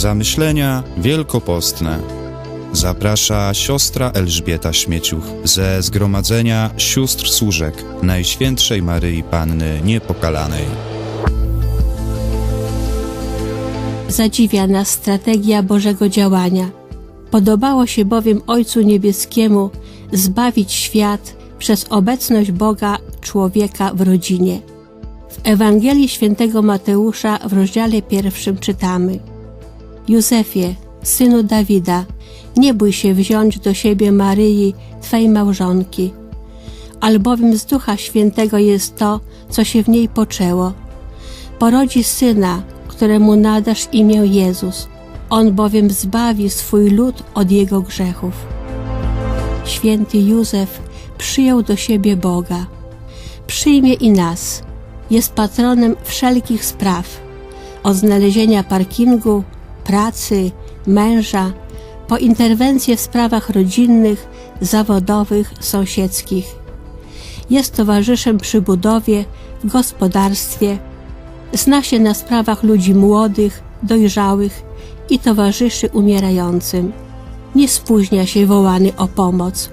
Zamyślenia wielkopostne. Zaprasza siostra Elżbieta Śmieciuch ze Zgromadzenia Sióstr Służek Najświętszej Maryi Panny Niepokalanej. Zadziwia nas strategia Bożego działania. Podobało się bowiem Ojcu Niebieskiemu zbawić świat przez obecność Boga człowieka w rodzinie. W Ewangelii Świętego Mateusza w rozdziale pierwszym czytamy Józefie, synu Dawida, nie bój się wziąć do siebie Maryi, Twej małżonki, albowiem z Ducha Świętego jest to, co się w niej poczęło. Porodzi syna, któremu nadasz imię Jezus. On bowiem zbawi swój lud od jego grzechów. Święty Józef przyjął do siebie Boga. Przyjmie i nas. Jest patronem wszelkich spraw. Od znalezienia parkingu, pracy, męża, po interwencje w sprawach rodzinnych, zawodowych, sąsiedzkich. Jest towarzyszem przy budowie, w gospodarstwie, Zna się na sprawach ludzi młodych, dojrzałych i towarzyszy umierającym. Nie spóźnia się wołany o pomoc.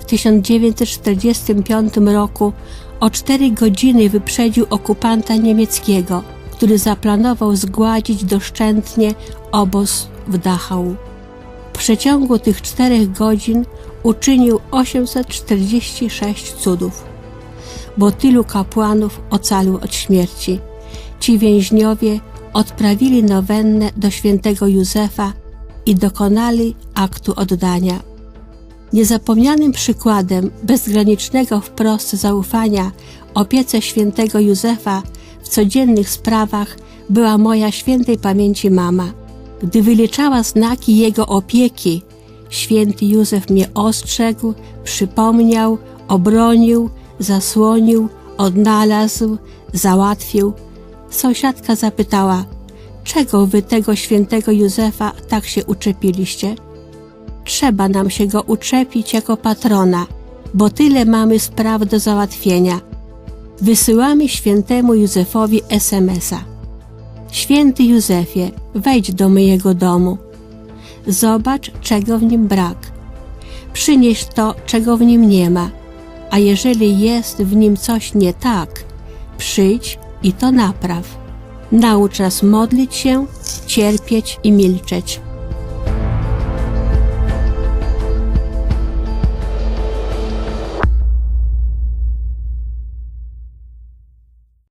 W 1945 roku o cztery godziny wyprzedził okupanta niemieckiego, który zaplanował zgładzić doszczętnie obóz w Dachau. W przeciągu tych czterech godzin uczynił 846 cudów, bo tylu kapłanów ocalił od śmierci. Ci więźniowie odprawili nowennę do świętego Józefa i dokonali aktu oddania. Niezapomnianym przykładem bezgranicznego wprost zaufania opiece świętego Józefa w codziennych sprawach była moja świętej pamięci mama. Gdy wyliczała znaki jego opieki, święty Józef mnie ostrzegł, przypomniał, obronił, zasłonił, odnalazł, załatwił. Sąsiadka zapytała, czego wy tego świętego Józefa tak się uczepiliście? Trzeba nam się go uczepić jako patrona, bo tyle mamy spraw do załatwienia. Wysyłamy świętemu Józefowi SMS-a. Święty Józefie, wejdź do mojego domu. Zobacz, czego w nim brak. Przynieś to, czego w nim nie ma. A jeżeli jest w nim coś nie tak, przyjdź i to napraw. Naucz nas modlić się, cierpieć i milczeć.